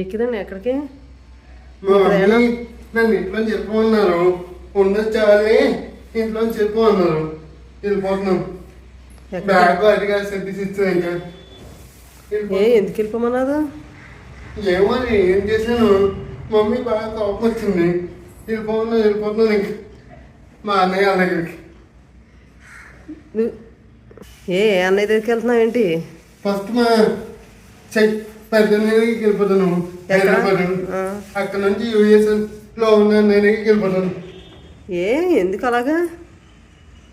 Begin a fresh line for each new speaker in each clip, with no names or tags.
ఎక్కిదండి ఎక్కడికి?
నన్ను ఇంట్లో చెప్పమన్నారు ఉండదు చాలే ఇంట్లో చెప్పమన్నారు వెళ్ళిపోతున్నాం. బ్యాగ్ అడిగా సర్వీస్ ఇస్తాను ఇంకా.
ఏ ఎందుకు వెళ్ళిపోమన్నది
ఏమో అని ఏం చేశాను? మమ్మీ బాగా కోపం వచ్చింది. వెళ్ళిపోతున్నా వెళ్ళిపోతున్నాను ఇంకా. మా అన్నయ్య వాళ్ళ దగ్గరికి.
ఏ అన్నయ్య దగ్గరికి వెళ్తున్నావు ఏంటి
ఫస్ట్ మా చెక్ పెద్ద దగ్గరికి వెళ్ళిపోతాను? హైదరాబాద్. అక్కడ నుంచి యూఎస్లో ఉన్న అన్నయ్య దగ్గరికి వెళ్ళిపోతాను.
ఏ ఎందుకు అలాగా?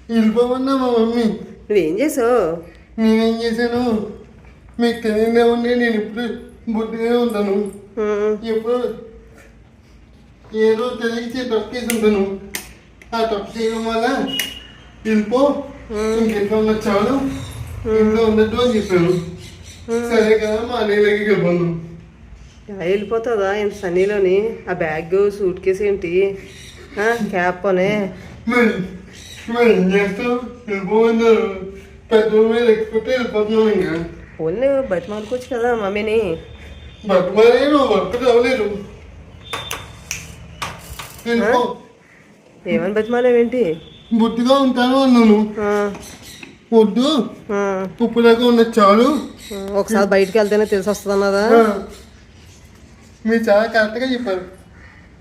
వెళ్ళిపోమన్నా మా మమ్మీ.
నువ్వేం చేసావు?
నేనేం చేశాను? మీకు తెలియదే ఉండి నేను ఇప్పుడు బుద్ధిగా ఉంటాను. ఎప్పుడు ఏదో తెలిసి తప్పు చేసి ఉంటాను. ఆ తప్పు చేయడం వల్ల వెళ్ళిపో. ఇంకెట్లా ఉన్న చాలు. ఇంట్లో ఉండద్దు అని చెప్పాను. సరే
వెళ్ళిపోతుందా ఇంత సన్నీలోని? ఆ బ్యాగ్ సూట్ కేసు ఏంటి? క్యాప్ అనే బయట మాడుకోవచ్చు కదా మమ్మీని. ఏమని బతిమాలేవేంటి?
బుద్ధిగా ఉంటాను అన్నాను. వద్దు
ఆ,
ఉప్పు దాకా ఉన్న చాలు.
ఒకసారి బయటికి వెళ్తేనే తెలిసి వస్తుంది అన్నదా.
మీరు చాలా కరెక్ట్గా చెప్పారు.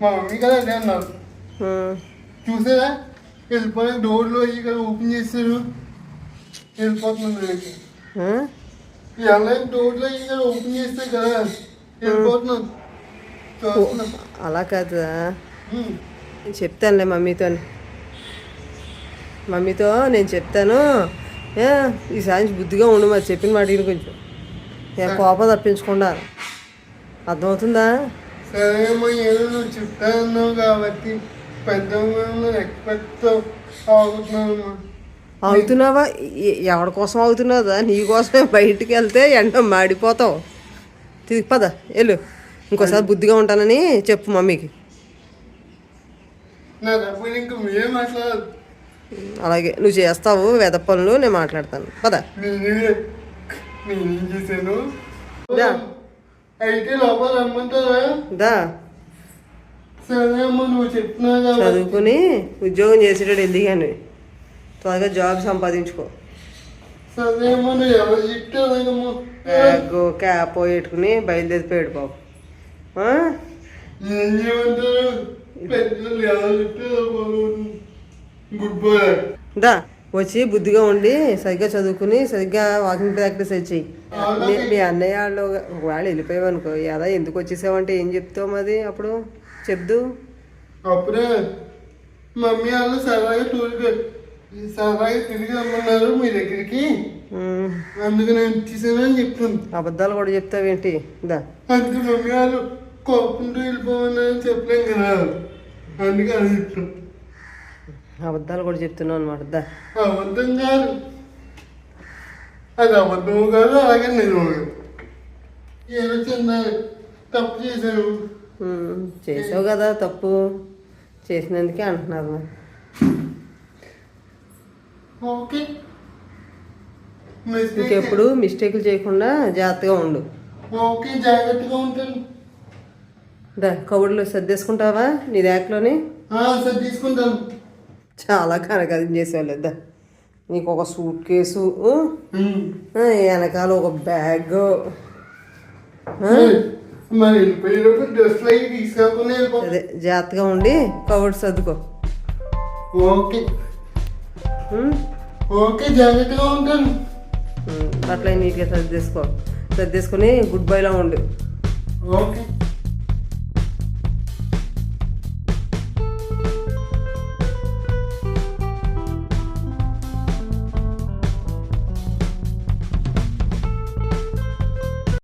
మా మమ్మీ కదా అదే అన్నారు. చూసారా? వెళ్ళిపోయిన డోర్లు అయ్యి కదా ఓపెన్ చేస్తారు వెళ్ళిపోతున్నాను నేను. ఎలా డోర్లు అయ్యి కదా ఓపెన్ చేస్తే కదా వెళ్ళిపోతున్నాను.
అలా కాదా చెప్తానులే మమ్మీతో. మమ్మీతో నేను చెప్తాను. ఏ, ఈసారి నుంచి బుద్ధిగా ఉండు మరి చెప్పిన మాట విను కొంచెం. ఏ, కోపం తప్పించకుండా. అర్థమవుతుందా?
ఏదో చెప్తాను కాబట్టి
అవుతున్నావా ఎవరి కోసం అవుతున్నాదా నీ కోసమే బయటికి వెళ్తే ఎండ మాడిపోతావు. తిరిగి పద వెళ్ళు. ఇంకోసారి బుద్ధిగా ఉంటానని చెప్పు మమ్మీకి.
నా డబ్బులు ఇంకా
అలాగే నువ్వు చేస్తావు వెద పనులు నేను మాట్లాడతాను. పద. దా. చదువుకుని ఉద్యోగం చేసేటప్పుడు ఎదిగాను త్వరగా జాబ్ సంపాదించుకో. క్యాప్ పెట్టుకుని బయలుదేరిపోయాడు బాబు?
ఏం చేయమంటారు పెద్దలు ఎవరు చెప్తే గుడ్ బాయ్
దా వచ్చి బుద్ధిగా ఉండి సరిగ్గా చదువుకుని సరిగ్గా వాకింగ్ ప్రాక్టీస్ చెయ్యి మీ- అన్నయ్య వాళ్ళు ఒకవేళ వెళ్ళిపోయావు అనుకో ఎలా ఎందుకు వచ్చేసావంటే ఏం చెప్తావు మరి అప్పుడు? చెప్దు.
అప్పుడే మమ్మీ వాళ్ళు సరదాగా టూర్కి సరదాగా తిరిగి రమ్మన్నారు మీ దగ్గరికి. అందుకు నేను వచ్చేసానని చెప్తాను.
అబద్ధాలు కూడా చెప్తావేంటి? దా.
అందుకు మమ్మీ వాళ్ళు కోపంతో వెళ్ళిపోమని చెప్పలేం కదా. అందుకే అది చెప్తాను.
అబద్ధాలు కూడా చెప్తున్నావు అనమాట దా.
అబద్ధం కాదు. అది అబద్ధం కాదు అలాగే నేను ఏదో చిన్న తప్పు చేశాను
చేసావు కదా తప్పు. చేసినందుకే అంటున్నారు
ఓకే.
ఇంకెప్పుడు మిస్టేక్లు చేయకుండా జాగ్రత్తగా ఉండు.
ఓకే జాగ్రత్తగా ఉంటాను.
దా కబుర్లు సర్దేసుకుంటావా నీ ర్యాక్లోని?
ఆ, సరే తీసుకుంటాను
చాలా కనకరం చేసేవాళ్ళు దా నీకు ఒక సూట్ కేసు వెనకాల ఒక బ్యాగ్ అదే జాగ్రత్తగా ఉండి కబుర్లు సర్దుకో.
ఓకే? ఓకే జాగ్రత్తగా ఉంటాను.
ఉమ్, బట్టలు నీట్గా సర్దేసుకో. సర్దేసుకొని గుడ్ బైలా ఉండు.
ఓకే.